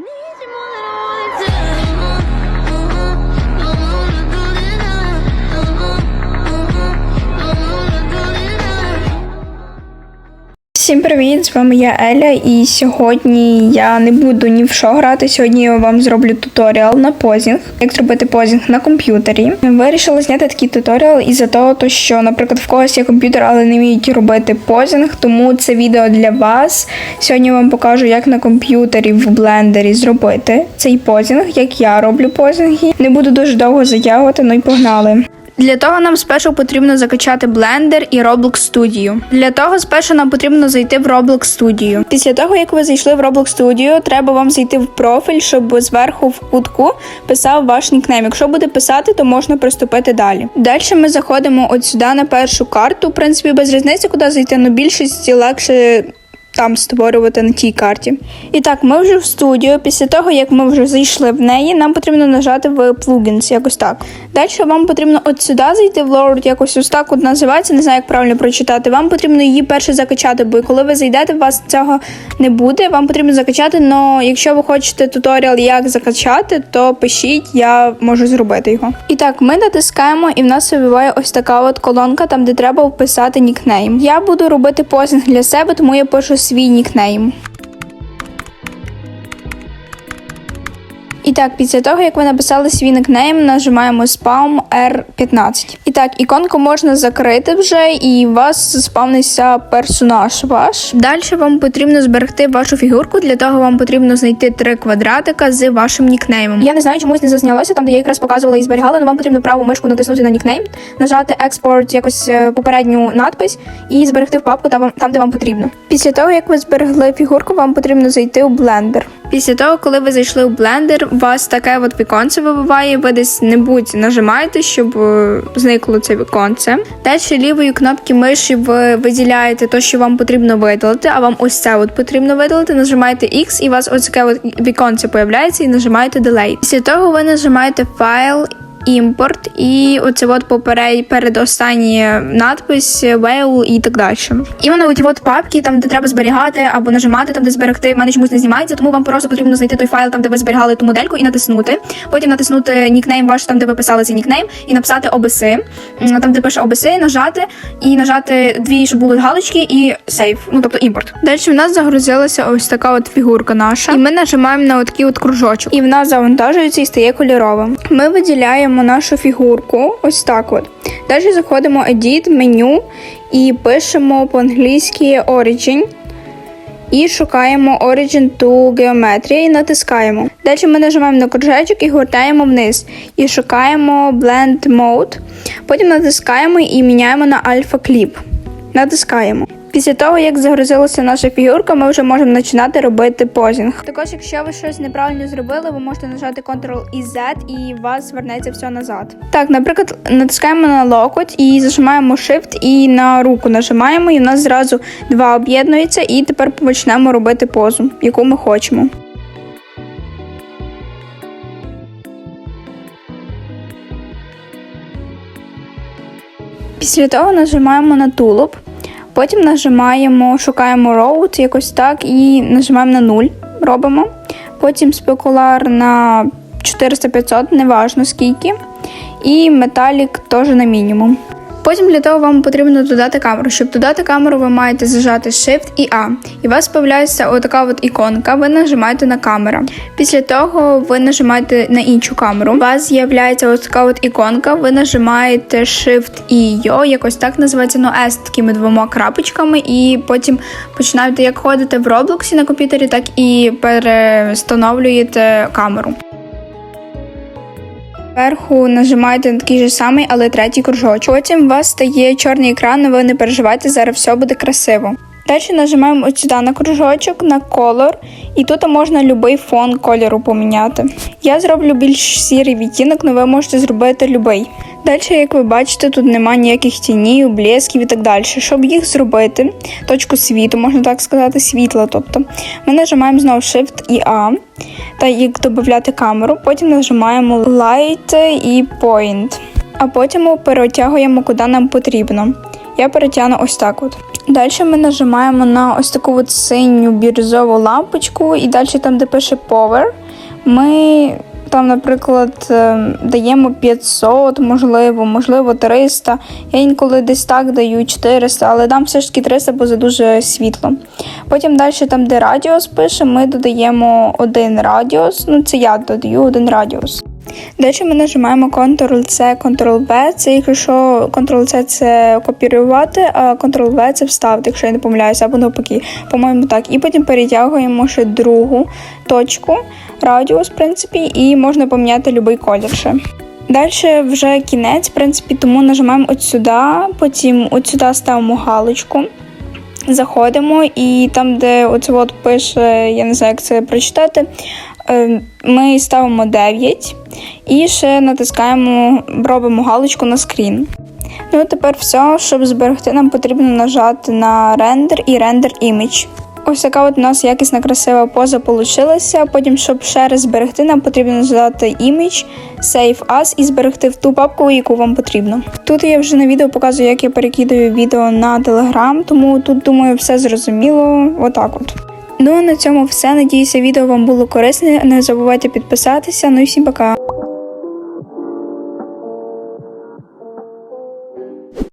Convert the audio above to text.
ねえ、ジモン Всім привіт! З вами я Еля, і сьогодні я не буду ні в що грати. Сьогодні я вам зроблю туторіал на позінг, як зробити позінг на комп'ютері. Вирішила зняти такий туторіал із-за того, то що, наприклад, в когось є комп'ютер, але не вміють робити позінг, тому це відео для вас. Сьогодні я вам покажу, як на комп'ютері в блендері зробити цей позінг, як я роблю позінги. Не буду дуже довго затягувати, ну й погнали. Для того нам спершу потрібно закачати Blender і Roblox Studio. Для того спершу нам потрібно зайти в Roblox Studio. Після того, як ви зайшли в Roblox Studio, треба вам зайти в профіль, щоб зверху в кутку писав ваш нікнейм. Якщо буде писати, то можна приступити далі. Далі ми заходимо от сюди на першу карту. В принципі, без різниці, куди зайти, але більшість легше там створювати на тій карті. І так, ми вже в студію. Після того, як ми вже зайшли в неї, нам потрібно нажати в plugins, якось так. Далі вам потрібно от сюди зайти в Lord, якось ось так от називається, не знаю, як правильно прочитати. Вам потрібно її перше закачати, бо коли ви зайдете, у вас цього не буде. Вам потрібно закачати, але якщо ви хочете туторіал, як закачати, то пишіть, я можу зробити його. І так, ми натискаємо, і в нас вибиває ось така от колонка, там де треба вписати нікнейм. Я буду робити позинг для себе, тому я пишу свій нікнейм. І так, після того, як ви написали свій никнейм, нажимаємо Spam R15. І так, іконку можна закрити вже, і у вас спавниться персонаж ваш. Далі вам потрібно зберегти вашу фігурку. Для того вам потрібно знайти три квадратика з вашим нікнеймом. Я не знаю, чомусь не зазнялося, там де я якраз показувала і зберігала, але вам потрібно праву мишку натиснути на нікнейм, нажати експорт якось е, попередню надпись і зберегти в папку там, там, де вам потрібно. Після того, як ви зберегли фігурку, вам потрібно зайти у Blender. Після того, коли ви зайшли у блендер, у вас таке от віконце вибиває, ви десь небудь нажимаєте, щоб е, зникло це віконце. Далі лівою кнопки миші ви виділяєте те, що вам потрібно видалити, а вам ось це от потрібно видалити. Нажимаєте X, і у вас ось таке от віконце появляється, і нажимаєте Delete. Після того ви нажимаєте файл. Імпорт і оце от поперед передостанній надпис Whale і так далі. І вони оті от папки, там де треба зберігати або нажимати, там де зберегти, в мене чомусь не знімається, тому вам просто потрібно знайти той файл, там де ви зберігали ту модельку, і натиснути. Потім натиснути нікнейм ваш, там де ви писали цей нікнейм, і написати обиси. Там де пише обиси, нажати і нажати дві, щоб були галочки, і сейв. Ну тобто імпорт. Далі в нас загрузилася ось така от фігурка наша, і ми нажимаємо на такий от кружочок, і в нас завантажується і стає кольорова. Ми виділяємо нашу фігурку ось так от. Далі заходимо Edit, меню і пишемо по-англійськи Origin. І шукаємо Origin to Geometry і натискаємо. Далі ми нажимаємо на кружечок і гортаємо вниз. І шукаємо Blend Mode. Потім натискаємо і міняємо на Clip. Натискаємо. Після того, як загрузилася наша фігурка, ми вже можемо починати робити позінг. Також, якщо ви щось неправильно зробили, ви можете нажати Ctrl і Z і у вас звернеться все назад. Так, наприклад, натискаємо на локоть і зажимаємо Shift і на руку нажимаємо, і в нас зразу два об'єднуються, і тепер почнемо робити позу, яку ми хочемо. Після того нажимаємо на тулуб. Потім нажимаємо, шукаємо road, якось так, і нажимаємо на 0, робимо. Потім спекуляр на 400-500, неважно скільки. І металік теж на мінімум. Потім для того вам потрібно додати камеру. Щоб додати камеру, ви маєте зажати Shift і A. І у вас з'являється отака от іконка, ви нажимаєте на камера. Після того ви нажимаєте на іншу камеру. У вас з'являється ось така от іконка, ви нажимаєте Shift і Yo, якось так називається, ну S такими двома крапочками, і потім починаєте як ходите в Роблоксі на комп'ютері, так і перестановлюєте камеру. Зверху нажимаєте на такий же самий, але третій кружочок. Потім у вас стає чорний екран, але ви не переживайте, зараз все буде красиво. Далі нажимаємо ось сюди на кружочок, на колор, і тут можна будь-який фон кольору поміняти. Я зроблю більш сірий відтінок, але ви можете зробити будь-який. Далі, як ви бачите, тут немає ніяких тінів, блесків і так далі. Щоб їх зробити, точку світу, можна так сказати, світла. Тобто, ми нажимаємо знову Shift і A, та як додати камеру, потім нажимаємо Light і Point, а потім перетягуємо куди нам потрібно. Я перетягну ось так от. Далі ми нажимаємо на ось таку от синю бірюзову лампочку, і далі там, де пише Power, ми там, наприклад, е, даємо 500, можливо, можливо, 300. Я інколи десь так даю 400, але дам все ж таки 300, бо за дуже світло. Потім далі, там, де радіус пише, ми додаємо один радіус. Ну, це я додаю один радіус. Далі ми нажимаємо Ctrl-C, Ctrl-V. Це якщо Ctrl-C це копіювати, а Ctrl-V це вставити, якщо я не помиляюся, або навпаки. По-моєму, так. І потім перетягуємо ще другу точку, радіус, в принципі, і можна поміняти будь-який колір ще. Далі вже кінець, в принципі, тому нажимаємо от сюди, потім от сюди ставимо галочку. Заходимо, і там, де оце от пише, я не знаю, як це прочитати, ми ставимо 9 і ще натискаємо, робимо галочку на скрін. Ну, тепер все, щоб зберегти, нам потрібно нажати на рендер і рендер імідж. Ось така от у нас якісна красива поза получилася. Потім, щоб ще раз зберегти, нам потрібно нажати імідж, Save As і зберегти в ту папку, яку вам потрібно. Тут я вже на відео показую, як я перекидаю відео на Telegram, тому тут, думаю, все зрозуміло. Отак от. Ну а на цьому все. Надіюся, відео вам було корисне. Не забувайте підписатися. Ну і всім пока.